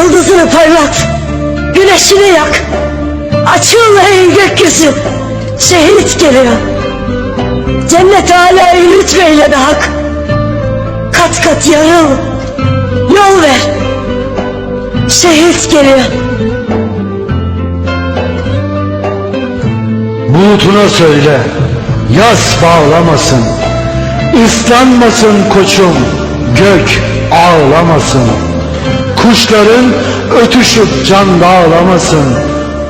Yıldızını parlat, güneşini yak. Açıl ey gökyüzü, şehit geliyor. Cennet alâyı lütfeyle be hak. Kat kat yarıl, yol ver. Şehit geliyor. Bulutuna söyle, yaz bağlamasın. Islanmasın koçum, gök ağlamasın. Kuşların ötüşüp can dağlamasın.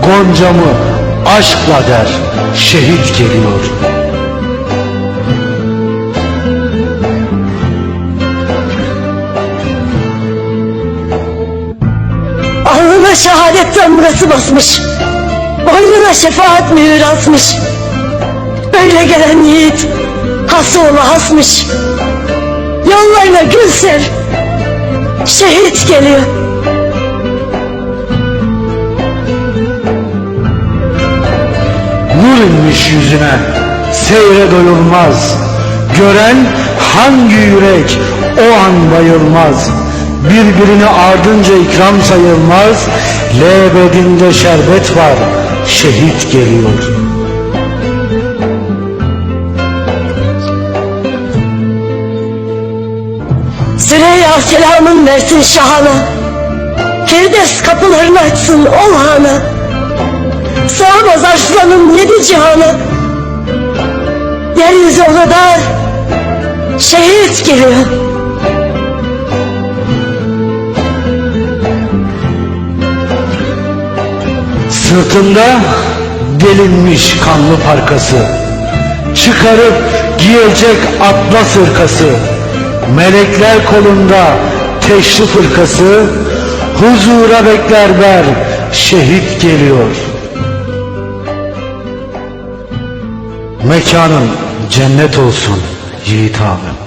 Goncamı aşkla der, şehit geliyor. Alnına şehadet damgası basmış. Boynuna şefaat mühür asmış. Böyle gelen yiğit hası ola hasmış. Yollarına gül ser. Şehit geliyor. Nur inmiş yüzüne, seyre doyulmaz. Gören hangi yürek o an bayılmaz. Birbirini ardınca ikram sayılmaz. Lebedinde şerbet var, şehit geliyor. Süreyya selamın versin şahana. Firdevs kapılarını açsın ol hana. Sığamaz arslanın yedi cihana. Yeryüzü ona dar. Şehit geliyor. Sırtında delinmiş kanlı parkası Çıkarıp giyecek atlas ırkası Melekler kolunda teşrif fırkası Huzura bekler ber şehit geliyor. Mekanın cennet olsun yiğit abim